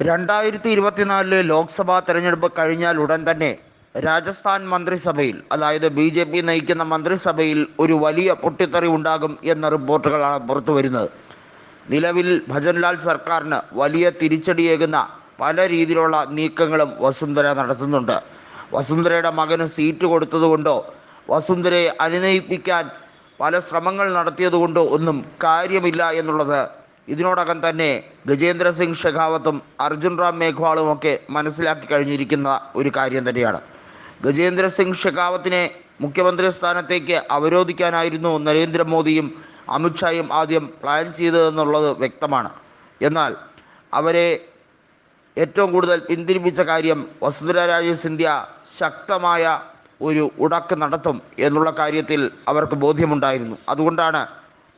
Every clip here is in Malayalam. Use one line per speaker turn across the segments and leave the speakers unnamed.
രണ്ടായിരത്തി ഇരുപത്തിനാലിലെ ലോക്സഭാ തെരഞ്ഞെടുപ്പ് കഴിഞ്ഞാൽ ഉടൻ തന്നെ രാജസ്ഥാൻ മന്ത്രിസഭയിൽ അതായത് ബി ജെ പി നയിക്കുന്ന മന്ത്രിസഭയിൽ ഒരു വലിയ പൊട്ടിത്തെറി ഉണ്ടാകും എന്ന റിപ്പോർട്ടുകളാണ് പുറത്തു വരുന്നത്. നിലവിൽ ഭജൻലാൽ സർക്കാരിന് വലിയ തിരിച്ചടിയേകുന്ന പല രീതിയിലുള്ള നീക്കങ്ങളും വസുന്ധര നടത്തുന്നുണ്ട്. വസുന്ധരയുടെ മകന് സീറ്റ് കൊടുത്തതുകൊണ്ടോ വസുന്ധരയെ അനുനയിപ്പിക്കാൻ പല ശ്രമങ്ങൾ നടത്തിയതുകൊണ്ടോ ഒന്നും കാര്യമില്ല എന്നുള്ളത് ഇതിനോടകം തന്നെ ഗജേന്ദ്ര സിംഗ് ഷെഖാവത്തും അർജുൻ റാം മേഘ്വാളും ഒക്കെ മനസ്സിലാക്കി കഴിഞ്ഞിരിക്കുന്ന ഒരു കാര്യം തന്നെയാണ്. ഗജേന്ദ്ര സിംഗ് ഷെഖാവത്തിനെ മുഖ്യമന്ത്രി സ്ഥാനത്തേക്ക് അവരോധിക്കാനായിരുന്നു നരേന്ദ്രമോദിയും അമിത്ഷായും ആദ്യം പ്ലാൻ ചെയ്തതെന്നുള്ളത് വ്യക്തമാണ്. എന്നാൽ അവരെ ഏറ്റവും കൂടുതൽ പിന്തിരിപ്പിച്ച കാര്യം വസുന്ധര രാജെ സിന്ധ്യ ശക്തമായ ഒരു ഉടക്ക് നടത്തും എന്നുള്ള കാര്യത്തിൽ അവർക്ക് ബോധ്യമുണ്ടായിരുന്നു. അതുകൊണ്ടാണ്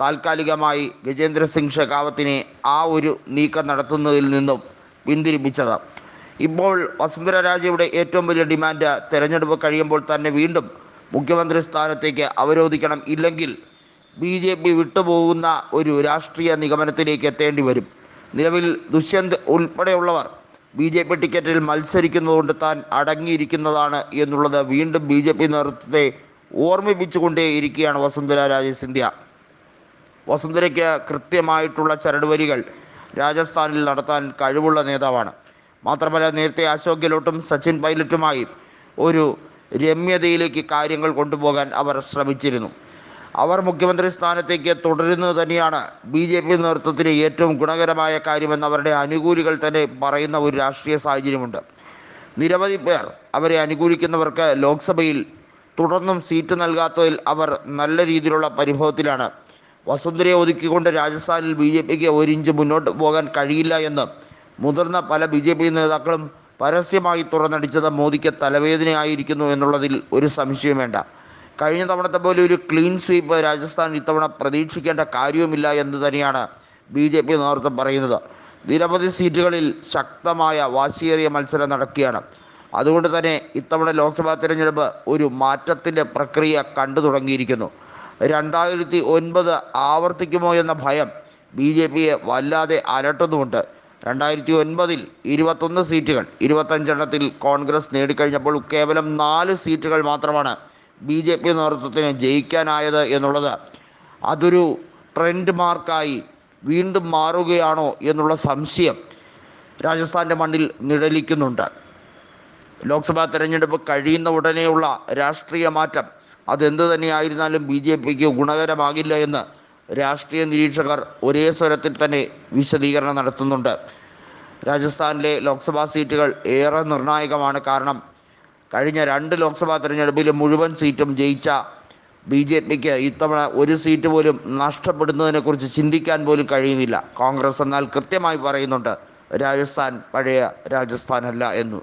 താൽക്കാലികമായി ഗജേന്ദ്ര സിംഗ് ഷെഖാവത്തിനെ ആ ഒരു നീക്കം നടത്തുന്നതിൽ നിന്നും പിന്തിരിപ്പിച്ചത്. ഇപ്പോൾ വസുന്ധര രാജയുടെ ഏറ്റവും വലിയ ഡിമാൻഡ് തെരഞ്ഞെടുപ്പ് കഴിയുമ്പോൾ തന്നെ വീണ്ടും മുഖ്യമന്ത്രി സ്ഥാനത്തേക്ക് അവരോധിക്കണം ഇല്ലെങ്കിൽ ബി ജെ പി വിട്ടുപോകുന്ന ഒരു രാഷ്ട്രീയ നിഗമനത്തിലേക്ക് എത്തേണ്ടി വരും. നിലവിൽ ദുഷ്യന്ത് ഉൾപ്പെടെയുള്ളവർ ബി ജെ പി ടിക്കറ്റിൽ മത്സരിക്കുന്നതുകൊണ്ട് താൻ അടങ്ങിയിരിക്കുന്നതാണ് എന്നുള്ളത് വീണ്ടും ബി ജെ പി നേതൃത്വത്തെ ഓർമ്മിപ്പിച്ചുകൊണ്ടേയിരിക്കുകയാണ് വസുന്ധര രാജേ സിന്ധ്യ. വസുന്ധരയ്ക്ക് കൃത്യമായിട്ടുള്ള ചരടുവരികൾ രാജസ്ഥാനിൽ നടത്താൻ കഴിവുള്ള നേതാവാണ്. മാത്രമല്ല നേരത്തെ അശോക് ഗെഹ്ലോട്ടും സച്ചിൻ പൈലറ്റുമായി ഒരു രമ്യതയിലേക്ക് കാര്യങ്ങൾ കൊണ്ടുപോകാൻ അവർ ശ്രമിച്ചിരുന്നു. അവർ മുഖ്യമന്ത്രി സ്ഥാനത്തേക്ക് തുടരുന്നത് തന്നെയാണ് ബി ജെ പി നേതൃത്വത്തിന് ഏറ്റവും ഗുണകരമായ കാര്യമെന്ന് അവരുടെ അനുകൂലികൾ തന്നെ പറയുന്ന ഒരു രാഷ്ട്രീയ സാഹചര്യമുണ്ട്. നിരവധി പേർ അവരെ അനുകൂലിക്കുന്നവർക്ക് ലോക്സഭയിൽ തുടർന്നും സീറ്റ് നൽകാത്തതിൽ അവർ നല്ല രീതിയിലുള്ള പരിഭവത്തിലാണ്. വസുന്ധരയെ ഒതുക്കിക്കൊണ്ട് രാജസ്ഥാനിൽ ബി ജെ പിക്ക് ഒരു ഇഞ്ച് മുന്നോട്ട് പോകാൻ കഴിയില്ല എന്ന് മുതിർന്ന പല ബി ജെ പി നേതാക്കളും പരസ്യമായി തുറന്നടിച്ചത് മോദിക്ക് തലവേദനയായിരിക്കുന്നു എന്നുള്ളതിൽ ഒരു സംശയം വേണ്ട. കഴിഞ്ഞ തവണത്തെ പോലെ ഒരു ക്ലീൻ സ്വീപ്പ് രാജസ്ഥാൻ ഇത്തവണ പ്രതീക്ഷിക്കേണ്ട കാര്യവുമില്ല എന്ന് തന്നെയാണ് ബി ജെ പി നേതൃത്വം പറയുന്നത്. നിരവധി സീറ്റുകളിൽ ശക്തമായ വാശിയേറിയ മത്സരം നടക്കുകയാണ്. അതുകൊണ്ട് തന്നെ ഇത്തവണ ലോക്സഭാ തിരഞ്ഞെടുപ്പ് ഒരു മാറ്റത്തിന്റെ പ്രക്രിയ കണ്ടു തുടങ്ങിയിരിക്കുന്നു. രണ്ടായിരത്തി ഒൻപത് ആവർത്തിക്കുമോ എന്ന ഭയം ബി ജെ പിയെ വല്ലാതെ അലട്ടുന്നുമുണ്ട്. രണ്ടായിരത്തി ഒൻപതിൽ ഇരുപത്തൊന്ന് സീറ്റുകൾ ഇരുപത്തഞ്ചെണ്ണത്തിൽ കോൺഗ്രസ് നേടിക്കഴിഞ്ഞപ്പോൾ കേവലം നാല് സീറ്റുകൾ മാത്രമാണ് ബി ജെ പി നേതൃത്വത്തിന് ജയിക്കാനായത് എന്നുള്ളത് അതൊരു ട്രെൻഡ് മാർക്കായി വീണ്ടും മാറുകയാണോ എന്നുള്ള സംശയം രാജസ്ഥാന്റെ മണ്ണിൽ നിഴലിക്കുന്നുണ്ട്. ലോക്സഭാ തെരഞ്ഞെടുപ്പ് കഴിയുന്ന ഉടനെയുള്ള രാഷ്ട്രീയ മാറ്റം അതെന്ത് തന്നെയായിരുന്നാലും ബി ജെ പിക്ക് ഗുണകരമാകില്ല എന്ന് രാഷ്ട്രീയ നിരീക്ഷകർ ഒരേ സ്വരത്തിൽ തന്നെ വിശദീകരണം നടത്തുന്നുണ്ട്. രാജസ്ഥാനിലെ ലോക്സഭാ സീറ്റുകൾ ഏറെ നിർണായകമാണ് കാരണം കഴിഞ്ഞ രണ്ട് ലോക്സഭാ തെരഞ്ഞെടുപ്പിൽ മുഴുവൻ സീറ്റും ജയിച്ച ബി ജെ പിക്ക് ഇത്തവണ ഒരു സീറ്റ് പോലും നഷ്ടപ്പെടുന്നതിനെക്കുറിച്ച് ചിന്തിക്കാൻ പോലും കഴിയുന്നില്ല. കോൺഗ്രസ് എന്നാൽ കൃത്യമായി പറയുന്നുണ്ട് രാജസ്ഥാൻ പഴയ രാജസ്ഥാനല്ല എന്ന്.